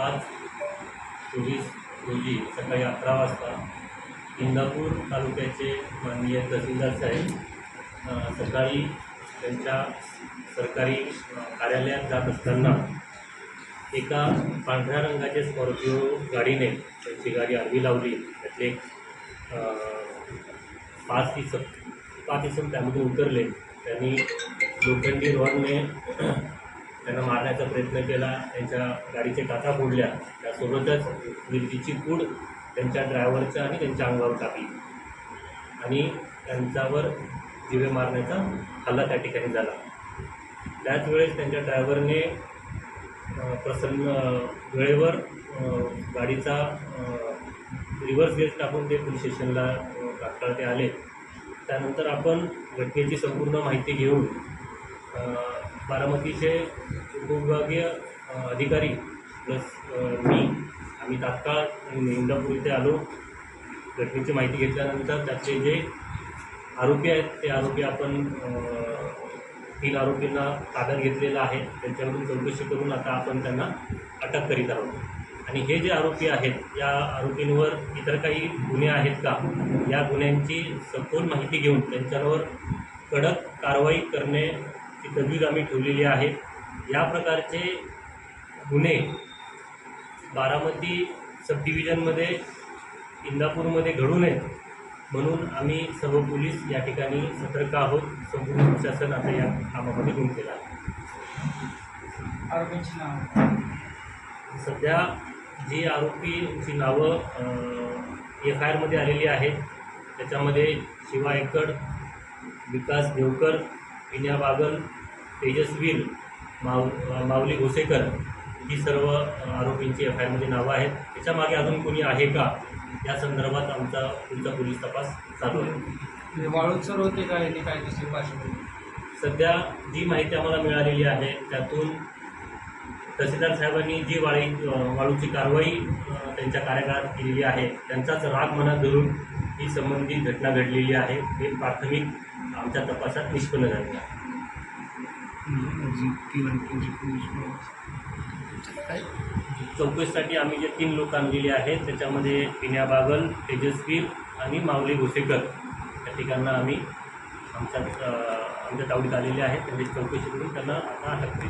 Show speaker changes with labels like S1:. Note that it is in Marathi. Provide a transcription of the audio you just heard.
S1: पाच चोवीस रोजी सकाळी अकरा वाजता इंदापूर तालुक्याचे माननीय तहसीलदार साहेब सकाळी त्यांच्या सरकारी कार्यालयात जात असताना एका पांढऱ्या रंगाच्या स्कॉर्पिओ गाडीने त्यांची गाडी आडवी लावली. त्यातले पाच इसम पाच इसम त्यामध्ये उतरले. त्यांनी लोखंडी रॉडने त्यांना मारण्याचा प्रयत्न केला त्यांच्या गाडीचे काथा फोडल्या त्यासोबतच मिरचीची पूड त्यांच्या ड्रायव्हरच्या आणि त्यांच्या अंगावर टाकली आणि त्यांच्यावर जिवे मारण्याचा हल्ला त्या ठिकाणी झाला. त्याच वेळेस त्यांच्या ड्रायव्हरने प्रसन्न वेळेवर गाडीचा रिव्हर्स गेअर टाकून ते पोलीस स्टेशनला अ, तात्काळ ते आले. त्यानंतर आपण घटनेची संपूर्ण माहिती घेऊन बारामतीचे उपविभागीय अधिकारी प्लस मी आम्ही तात्काळ इंदापूर इथे आलो. घटनेची माहिती घेतल्यानंतर त्याचे जे आरोपी आहेत ते आरोपी आपण तीन आरोपींना ताब्यात घेतलेला आहे. त्यांच्याकडून चौकशी करून आता आपण त्यांना अटक करीत आहोत. आणि हे जे आरोपी आहेत या आरोपींवर इतर काही गुन्हे आहेत का? या गुन्ह्यांची सखोल माहिती घेऊन त्यांच्यावर कडक कारवाई करणे करण्याची तजवीज आम्ही ठेवलेली आहे. या प्रकारचे गुन्हे बारामती सब डिव्हिजनमध्ये इंदापूरमध्ये घडू नयेत म्हणून आम्ही सर्व पोलीस या ठिकाणी सतर्क आहोत. संपूर्ण प्रशासन आता या कामामध्ये गुंतलेलं आहे.
S2: आरोपींची नाव?
S1: सध्या जी आरोपींची नावं एफ आय आरमध्ये आलेली आहेत. त्याच्यामध्ये शिवा एकड विकास देवकर विनया बागल तेजस्वीर माव माऊली घोसेकर ही सर्व आरोपींची एफ आय आरमध्ये नावं आहेत. त्याच्यामागे अजून कोणी आहे का? या संदर्भात आमचा पुढचा पोलीस तपास चालू आहे.
S2: म्हणजे वाळूत सर होते का? यांनी काय दुसरी पार्श्वभूमी
S1: सध्या जी माहिती आम्हाला मिळालेली आहे त्यातून तहसीलदार साहेबांनी जी वाळी वाळूची कारवाई त्यांच्या कार्यकाळात केलेली आहे त्यांचाच राग मनात धरून ही संबंधित घटना घडलेली आहे. हे प्राथमिक आमच्या तपासात निष्पन्न झाले आहे. चौकशीसाठी आम्ही जे तीन लोक आणलेली आहेत त्याच्यामध्ये पिन्या बागल तेजस्वीर आणि माऊली घोसेकर या ठिकाणा आम्ही आमच्या आमच्या तावडीत आलेले आहेत. त्यांची चौकशी करून त्यांना आता अटक केली